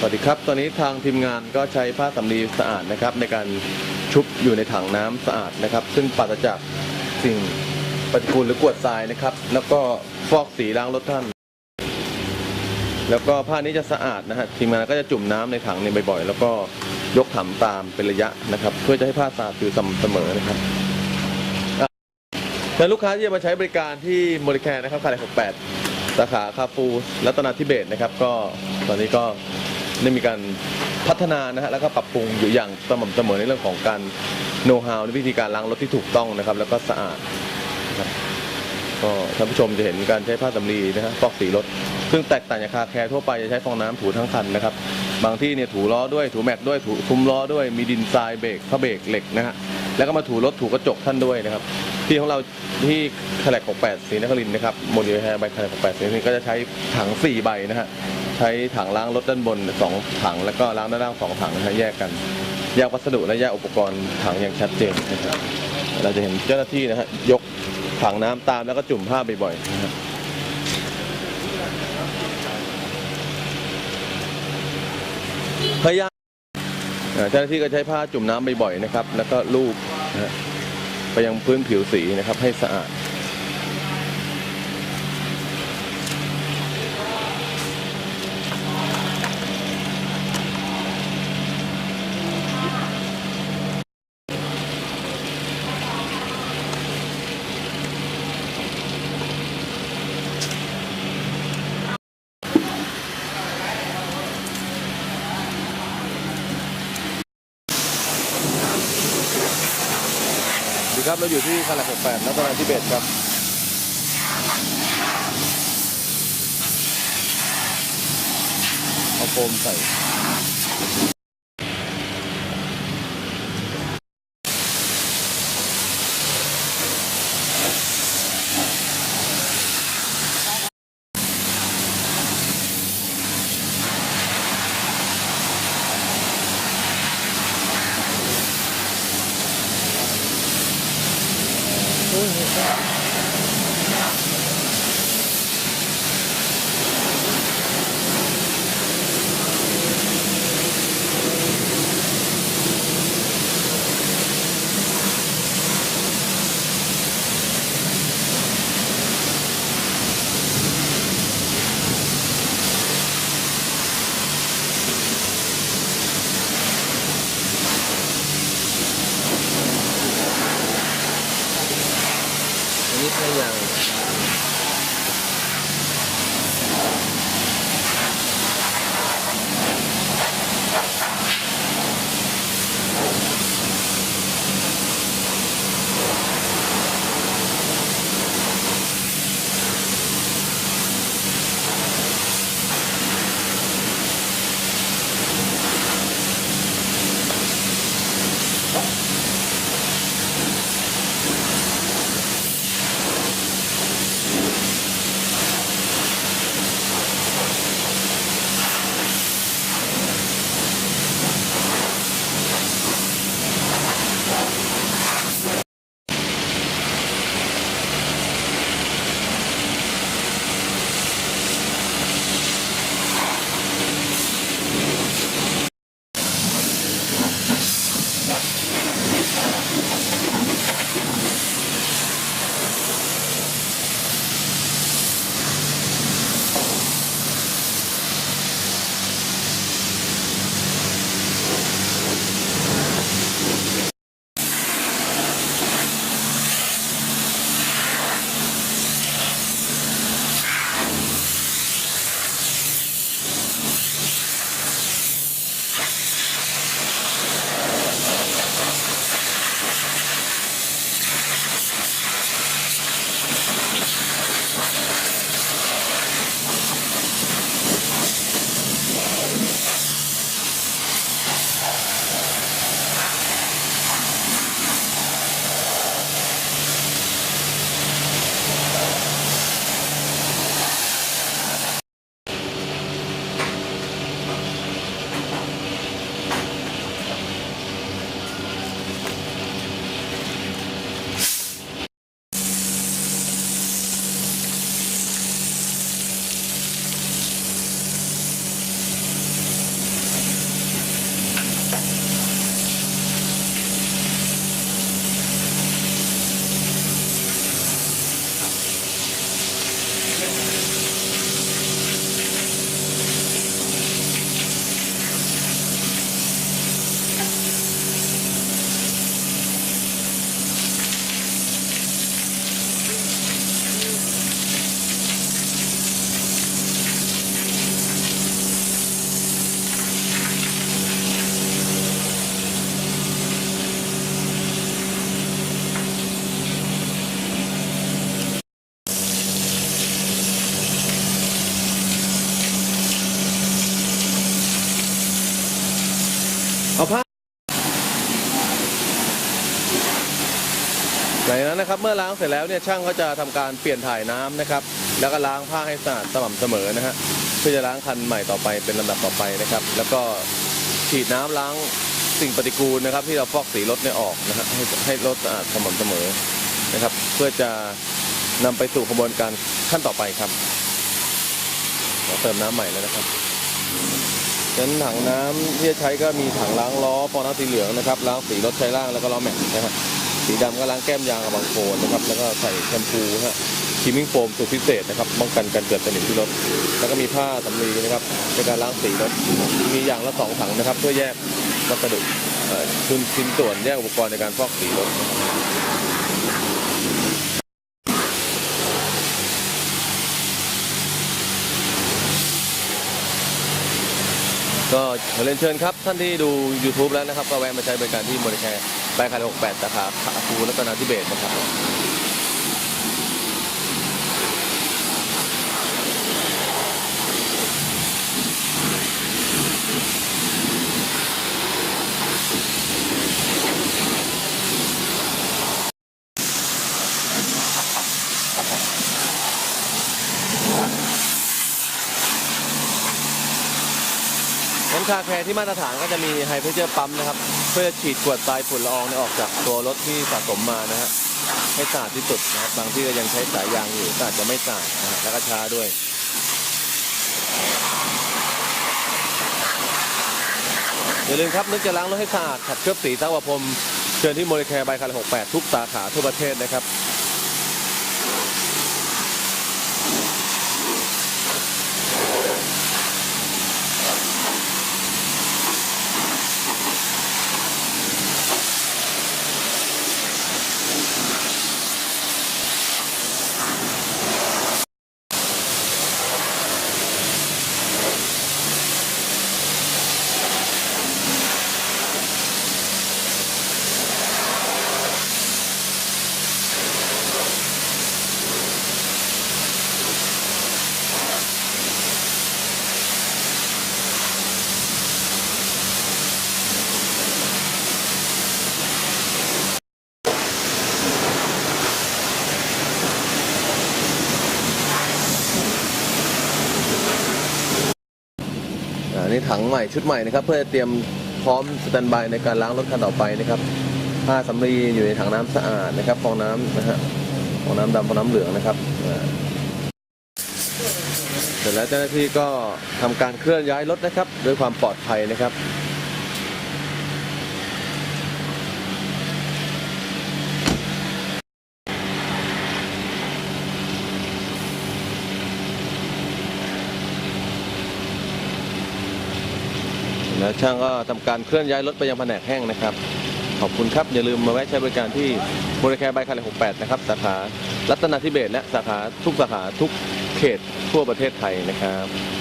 สวัสดีครับ ตอนนี้ทางทีมงานก็ใช้ผ้าสำลีสะอาดนะครับ ในการชุบอยู่ในถังน้ำสะอาดนะครับ ซึ่งปราศจากสิ่งปฏิกูลหรือกวดทรายนะครับ แล้วก็ฟอกสีล้างรถท่าน แล้วก็ผ้านี้จะสะอาดนะฮะทีมงานก็จะจุ่มน้ำในถังนี้บ่อยๆ แล้วก็ยกถังตามเป็นระยะนะครับ เพื่อจะให้ผ้าสะอาดอยู่เสมอนะครับและลูกค้าที่จะมาใช้บริการที่โมริแคร์นะครับคาร์68สาขาคาฟูรัตนาธิเบศนะครับ ก็ตอนนี้ก็ ได้มีการพัฒนานะฮะแล้วก็ปรับปรุงอยู่อย่างสม่ำเสมอในเรื่องของการโน้ตฮาวในวิธีการล้างรถที่ถูกต้องนะครับ แล้วก็สะอาดนะครับก็ท่านผู้ชมจะเห็นการใช้ผ้าสำลีนะฮะฟอกสีรถ ซึ่งแตกต่างจากคาแคร์ทั่วไปจะใช้ฟองน้ำถูทั้งคันนะครับ บางที่เนี่ยถูล้อด้วยถูแม็กด้วยถูคุมล้อด้วยมีดินทรายเบรกผ้าเบรกเหล็กนะฮะแล้วก็มาถูรถถูกระจกท่านด้วยนะครับ ที่ของเราที่คาแลกของ8สีนครินทร์นะครับโมเดลแฮร์ใบคาแลกของ8สีนครินทร์ก็จะใช้ถัง4ใบนะฮะ ใช้ถังล้างรถด้านบน2ถัง แล้วก็ล้างด้านล่าง2ถังนะฮะแยกกัน แยกวัสดุและแยกอุปกรณ์ถังอย่างชัดเจนนะครับ เราจะเห็นเจ้าหน้าที่นะฮะยกถังน้ำตามแล้วก็จุ่มผ้าบ่อยๆนะฮะพยายามเจ้าหน้าที่ก็ใช้ผ้าจุ่มน้ำบ่อยๆนะครับ แล้วก็ลูบนะฮะไปยังพื้นผิวสีนะครับให้สะอาด ครับ เราอยู่ที่ขนาด68นัตนาทิเบตครับเอาโฟมใส่ อั เอาผ้าหลังจากนั้นนะครับเมื่อล้างเสร็จแล้วเนี่ยช่างก็จะทำการเปลี่ยนถ่ายน้ำนะครับ แล้วก็ล้างผ้าให้สะอาดสม่ำเสมอนะฮะเพื่อจะล้างคันใหม่ต่อไปเป็นลำดับต่อไปนะครับ แล้วก็ฉีดน้ำล้างสิ่งปฏิกูลนะครับ ที่เราฟอกสีรถเนี่ยออกนะฮะให้ให้รถสะอาดสม่ำเสมอนะครับ เพื่อจะนำไปสู่กระบวนการขั้นต่อไปครับเราเติมน้ำใหม่แล้วนะครับ ฉะนั้นถังน้ำที่จะใช้ก็มีถังล้างล้อฟอน้ำสีเหลืองนะครับล้างสีรถใช้ล่างแล้วก็ล้อแม็กนะฮะสีดำก็ล้างแก้มยางกับบางโคนนะครับแล้วก็ใส่แชมพูฮะคิมมิ่งโฟมสูตรพิเศษนะครับป้องกันการเกิดสนิมที่รถ แล้วก็มีผ้าสำลีนะครับในการล้างสีรถมีอย่างละสองถังนะครับ เพื่อแยกวัสดุเอ่อชิ้นชิ้นส่วนแยกอุปกรณ์ในการฟอกสีรถ ก็ขอเรียนเชิญครับ ท่านที่ดู YouTube แล้วนะครับ ก็แวะมาใช้บริการที่บริแคร์บายคาร์68สาขาขาคูและก็นาทิเบศนะครับ งั้นคาแคร์ที่มาตรฐานก็จะมีไฮเพรสเจอร์ปั๊มนะครับ เพื่อฉีดกวดทรายฝุ่นละอองเนี่ยออกจากตัวรถที่สะสมมานะฮะให้สะอาดที่สุดนะครับบางที่ก็ยังใช้สายยางอยู่ก็อาจจะไม่สะอาดนะฮะแล้วก็ช้าด้วยอย่าลืมครับนึกจะล้างรถให้สะอาดขัดเคลือบสีเต้าวพรมเชิญที่โมเลแคร์บายคาร์68ทุกสาขาทั่วประเทศนะครับ นี้ถังใหม่ชุดใหม่นะครับ เพื่อเตรียมพร้อมสแตนบายในการล้างรถคันต่อไปนะครับผ้าสำลีอยู่ในถังน้ำสะอาดนะครับฟองน้ำนะฮะฟองน้ำดำฟองน้ำเหลืองนะครับเสร็จแล้วเจ้าหน้าที่ก็ทำการเคลื่อนย้ายรถนะครับ ด้วยความปลอดภัยนะครับ แล้วช่างก็ทำการเคลื่อนย้ายรถไปยังแผนกแห้งนะครับ ขอบคุณครับ อย่าลืมมาแวะใช้บริการที่บริการใบายคาร์68นะครับ สาขารัตนาธิเบศและสาขาทุกสาขาทุกเขตทั่วประเทศไทยนะครับ